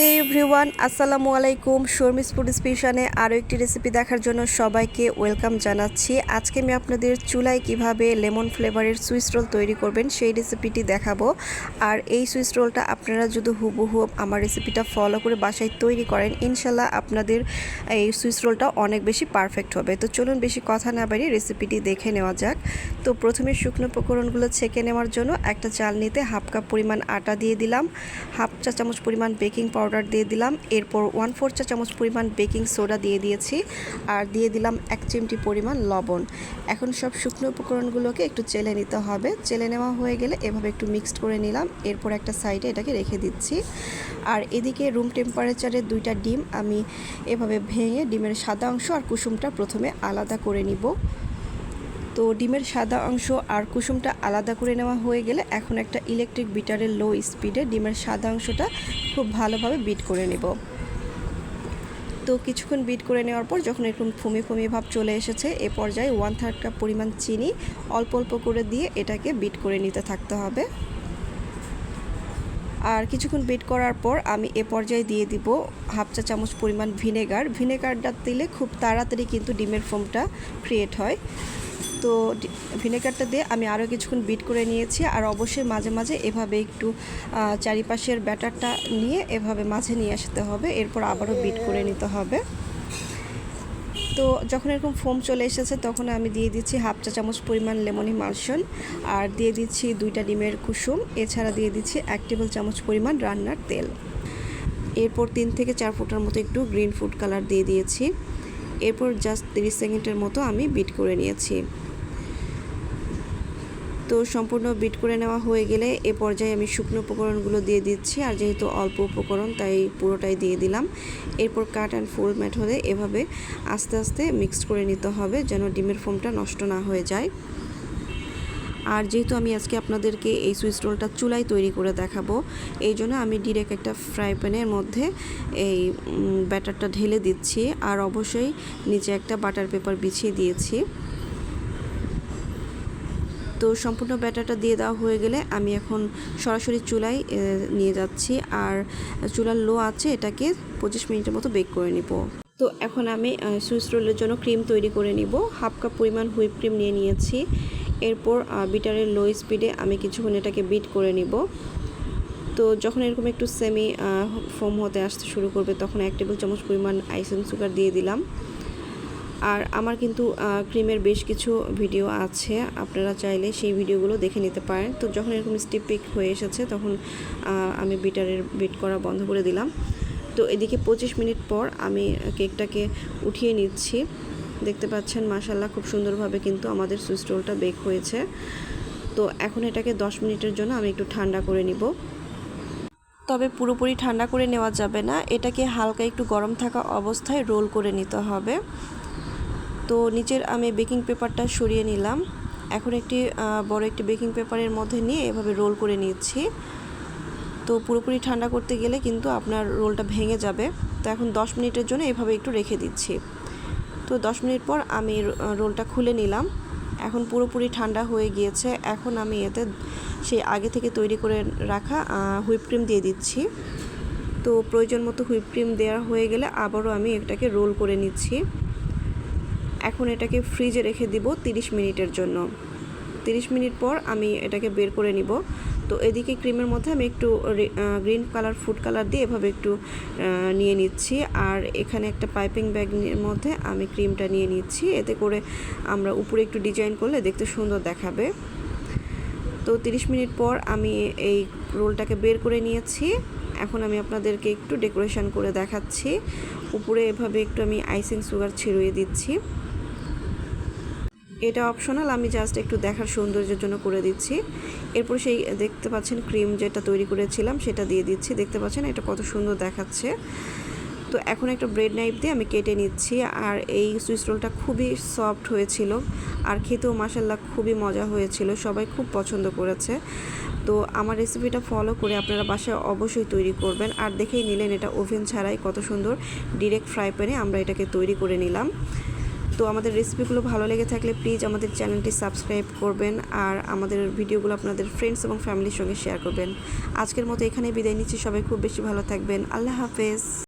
হে everyone আসসালামু আলাইকুম Sharmi's food স্পেশনে আরও একটি রেসিপি দেখার জন্য সবাইকে ওয়েলকাম জানাচ্ছি। আজকে আমি আপনাদের চুলায় কীভাবে লেমন ফ্লেভারের সুইস রোল তৈরি করবেন সেই রেসিপিটি দেখাবো। আর এই সুইস রোলটা আপনারা যদি হুবহু আমার রেসিপিটা ফলো করে বাসায় তৈরি করেন, ইনশাল্লাহ আপনাদের এই সুইস রোলটা অনেক বেশি পারফেক্ট হবে। তো চলুন বেশি কথা না বাড়ি রেসিপিটি দেখে নেওয়া যাক। তো প্রথমে শুকনো উপকরণগুলো ছেঁকে নেওয়ার জন্য একটা চাল নিতে হাফ কাপ পরিমাণ আটা দিয়ে দিলাম। হাফ চা চামচ পরিমাণ বেকিং পাউডার দিয়ে দিলাম। এরপর ওয়ান ফোর চা চামচ পরিমাণ বেকিং সোডা দিয়ে দিয়েছি আর দিয়ে দিলাম এক চিমটি পরিমাণ লবণ। এখন সব শুকনো উপকরণগুলোকে একটু চেলে নিতে হবে। চেলে নেওয়া হয়ে গেলে এভাবে একটু মিক্সড করে নিলাম। এরপর একটা সাইডে এটাকে রেখে দিচ্ছি। আর এদিকে রুম টেম্পারেচারে দুইটা ডিম আমি এভাবে ভেঙে ডিমের সাদা অংশ আর কুসুমটা প্রথমে আলাদা করে নিব। তো ডিমের সাদা অংশ আর কুসুমটা আলাদা করে নেওয়া হয়ে গেলে এখন একটা ইলেকট্রিক বিটারের লো স্পিডে ডিমের সাদা অংশটা খুব ভালোভাবে বিট করে নেব। তো কিছুক্ষণ বিট করে নেওয়ার পর যখন এরকম ফুমি ফুমি ভাব চলে এসেছে, এ পর্যায়ে ওয়ান থার্ড কাপ পরিমাণ চিনি অল্প অল্প করে দিয়ে এটাকে বিট করে নিতে থাকতে হবে। আর কিছুক্ষণ বিট করার পর আমি এ পর্যায়ে দিয়ে দিব হাফ চা চামচ পরিমাণ ভিনেগার ভিনেগারটা দিলে খুব তাড়াতাড়ি কিন্তু ডিমের ফোমটা ক্রিয়েট হয়। তো ভিনেগারটা দিয়ে আমি আরও কিছুক্ষণ বিট করে নিয়েছি আর অবশ্যই মাঝে মাঝে এভাবে একটু চারিপাশের ব্যাটারটা নিয়ে এভাবে মাঝে নিয়ে আসতে হবে, এরপর আবারও বিট করে নিতে হবে। তো যখন এরকম ফোম চলে এসেছে তখন আমি দিয়ে দিচ্ছি হাফ চা চামচ পরিমাণ লেমন ইমালশন আর দিয়ে দিচ্ছি দুইটা ডিমের কুসুম, এছাড়া দিয়ে দিচ্ছি এক টেবিল চামচ পরিমাণ রান্নার তেল। এরপর তিন থেকে চার ফুটার মতো একটু গ্রিন ফুড কালার দিয়ে দিয়েছি। এরপর জাস্ট তিরিশ সেকেন্ডের মতো আমি বিট করে নিয়েছি। তো সম্পূর্ণ বিট করে নেওয়া হয়ে গেলে এ পর্যায়ে আমি শুকনো উপকরণগুলো দিয়ে দিচ্ছি। আর যেহেতু অল্প উপকরণ, তাই পুরোটাই দিয়ে দিলাম। এরপর কাট অ্যান্ড ফোল্ড মেথডে এভাবে আস্তে আস্তে মিক্সড করে নিতে হবে যেন ডিমের ফোমটা নষ্ট না হয়ে যায়। আর যেহেতু আমি আজকে আপনাদেরকে এই সুইচ রোলটা চুলায় তৈরি করে দেখাবো, এই জন্য আমি ডিরেক্ট একটা ফ্রাই প্যানের মধ্যে এই ব্যাটারটা ঢেলে দিচ্ছি। আর অবশ্যই নিচে একটা বাটার পেপার বিছিয়ে দিয়েছি। তো সম্পূর্ণ ব্যাটারটা দিয়ে দেওয়া হয়ে গেলে আমি এখন সরাসরি চুলায় নিয়ে যাচ্ছি। আর চুলার লো আছে, এটাকে পঁচিশ মিনিটের মতো বেক করে নিব। তো এখন আমি সুইস রোলের জন্য ক্রিম তৈরি করে নিব। হাফ কাপ পরিমাণ হুইপ ক্রিম নিয়ে নিয়েছি। এরপর বিটারের লো স্পিডে আমি কিছুক্ষণ এটাকে বিট করে নিব। তো যখন এরকম একটু সেমি ফোম হতে আসতে শুরু করবে, তখন এক টেবিল চামচ পরিমাণ আইসিং সুগার দিয়ে দিলাম। আর আমার কিন্তু ক্রিমের বেশ কিছু ভিডিও আছে। আপনারা চাইলে সেই ভিডিওগুলো দেখে নিতে পারেন। তো যখন এরকম স্টিপ পিক হয়ে এসেছে, তখন আমি বিটারের বিট করা বন্ধ করে দিলাম। তো এদিকে পঁচিশ মিনিট পর আমি কেকটাকে উঠিয়ে নিচ্ছি। দেখতে পাচ্ছেন মাসাল্লাহ খুব সুন্দরভাবে কিন্তু আমাদের সুইচ রোলটা বেক হয়েছে। তো এখন এটাকে 10 মিনিটের জন্য আমি একটু ঠান্ডা করে নিব। তবে পুরোপুরি ঠান্ডা করে নেওয়া যাবে না। এটাকে হালকা একটু গরম থাকা অবস্থায় রোল করে নিতে হবে। তো নিচের আমি বেকিং পেপারটা সরিয়ে নিলাম। এখন একটি বড় একটি বেকিং পেপারের মধ্যে নিয়ে এভাবে রোল করে নিচ্ছি। তো পুরোপুরি ঠান্ডা করতে গেলে কিন্তু আপনার রোলটা ভেঙে যাবে। তো এখন 10 মিনিটের জন্য এভাবে একটু রেখে দিচ্ছি। তো 10 মিনিট পর আমি রোলটা খুলে নিলাম। এখন পুরোপুরি ঠান্ডা হয়ে গিয়েছে। এখন আমি এতে সেই আগে থেকে তৈরি করে রাখা হুইপ ক্রিম দিয়ে দিচ্ছি। তো প্রয়োজন মতো হুইপ ক্রিম দেওয়া হয়ে গেলে আবারও আমি এটাকে রোল করে নিচ্ছি। এখন এটাকে ফ্রিজে রেখে দিব 30 মিনিটের জন্য। 30 মিনিট পর আমি এটাকে বের করে নিব। তো এদিকে ক্রিমের মধ্যে আমি একটু গ্রিন কালার, ফুড কালার দিয়ে এভাবে একটু নিয়ে নিচ্ছি। আর এখানে একটা পাইপিং ব্যাগের মধ্যে আমি ক্রিমটা নিয়ে নিচ্ছি। এতে করে আমরা উপরে একটু ডিজাইন করলে দেখতে সুন্দর দেখাবে। তো 30 মিনিট পর আমি এই রোলটাকে বের করে নিয়েছি। এখন আমি আপনাদেরকে একটু ডেকোরেশন করে দেখাচ্ছি। উপরে এভাবে একটু আমি আইসিং সুগার ছিড়িয়ে দিচ্ছি। এটা অপশনাল আমি জাস্ট একটু দেখার সৌন্দর্যের জন্য করে দিচ্ছি। এরপর সেই দেখতে পাচ্ছেন ক্রিম যেটা তৈরি করেছিলাম, সেটা দিয়ে দিচ্ছি। দেখতে পাচ্ছেন এটা কত সুন্দর দেখাচ্ছে। তো এখন একটা ব্রেড নাইফ দিয়ে আমি কেটে নিচ্ছি, আর এই সুইস রোলটা খুবই সফট হয়েছিল, আর খেতেও মাসাল্লাহ খুবই মজা হয়েছিল, সবাই খুব পছন্দ করেছে। তো আমার রেসিপিটা ফলো করে আপনারা বাসায় অবশ্যই তৈরি করবেন, আর দেখেই নিলেন এটা ওভেন ছাড়াই কত সুন্দর ডিরেক্ট ফ্রাই প্যানে আমরা এটাকে তৈরি করে নিলাম। তো আমাদের রেসিপিগুলো ভালো লেগে থাকলে প্লিজ আমাদের চ্যানেলটি সাবস্ক্রাইব করবেন আর আমাদের ভিডিওগুলো আপনাদের ফ্রেন্ডস এবং ফ্যামিলির সঙ্গে শেয়ার করবেন। আজকের মতো এখানেই বিদায় নিচ্ছি। সবাই খুব বেশি ভালো থাকবেন। আল্লাহ হাফেজ।